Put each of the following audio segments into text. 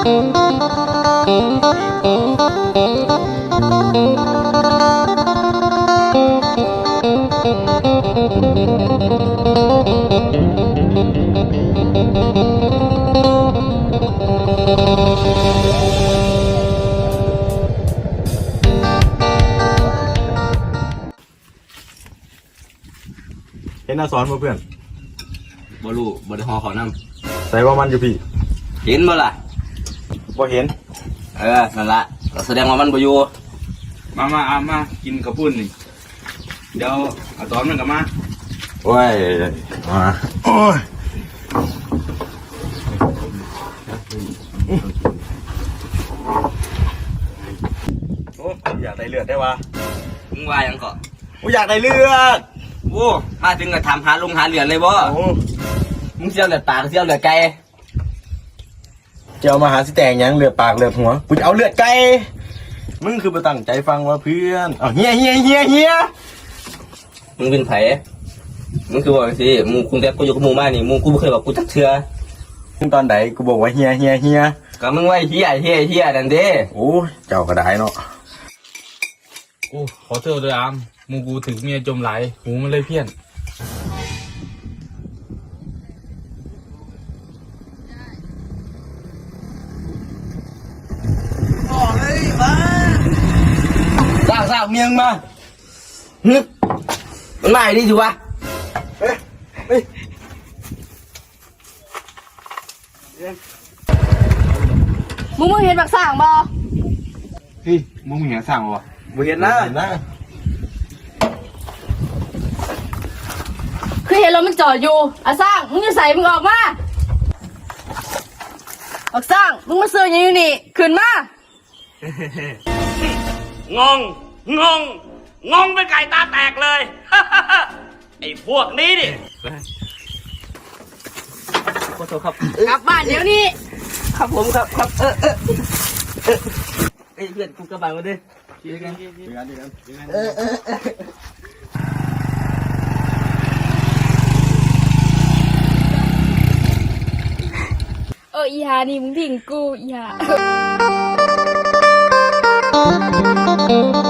เห็นหน้าสอนบ่เพื่อนบอลูบอลฮอหอขอนำใส่ว่ามันอยู่พี่ เห็นบ่ล่ะ บ่เห็น เออ นั่นละก็แสดงว่ามันบ่อยู่ มามาอามา กินกระปุ้นนี่ เดี๋ยวเอาตอนมันกลับมา โอ้ยมาโอ้ยโอ้อยากได้เลือดได้วะมึงว่าหยังก็กูอยากได้เลือด โอ้มาถึงก็ถามหาลุงหาเหรียญเลยบ่โอ้มึงเสียวเหลือดปากเสียวเหลือดไก่ จะเอามาหาสิแตงหยังเลือดปากเลือดหัวกูจะเอาเลือดไก่มึงคือมาตั้งใจฟังว่าเพื่อนเอาเฮียเฮียเฮียเฮียมึงเป็นไผมึงคือว่าจังซี่หมู่คุงแต่กูอยู่กับหมู่มานี่หมู่กูบ่เคยบอกกูจักเทื่อมึงตอนไหนกูบอกว่าเฮียเฮียเฮียก็มึงไว้เฮียเฮียเฮียนั่นเด้โอ้ยเจ้าก็ได้เนาะโอ้ขอโทษด้วยอามมูกูถึงเมียจมไหลายหูมันเลยเพี้ยนางสร้างเมียงมาฮึบมันมาไอ้นี่สิวะมึงมึงเห็นบักสร้างบ่เฮ้ยมึงเห็นสั่งวะมึงเห็นนะเห็นนะคือเห็นรถมันจอดอยู่อะสร้างมึงจะใส่มึงออกมาบักสร้างมึงมาซื้ออย่างนี้นี่ขึ้นมางง งง งงเป็นไก่ตาแตกเลย ไอ้พวกนี้ดิขอโทษครับกลับบ้านเดี๋ยวนี้ ครับผมครับครับเออเออเออเอ้ยเพื่อนกูกลับบ้านมาดิเอออีหานี่มึงทิ้งกูอีหาก็แสดงขนมจีนจับไ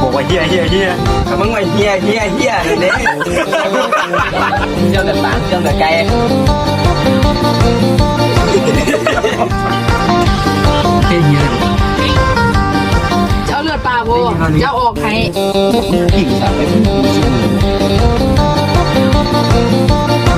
บอกว่าเฮียเฮียเฮียถ้ามึงไม่เฮียเฮียเฮียนั่นเด้เจ้าเหลือดปากเจ้าเหลือดไก่จะเอาเลือดปลาโบจะเอาออกให้กิ่งสับไป Música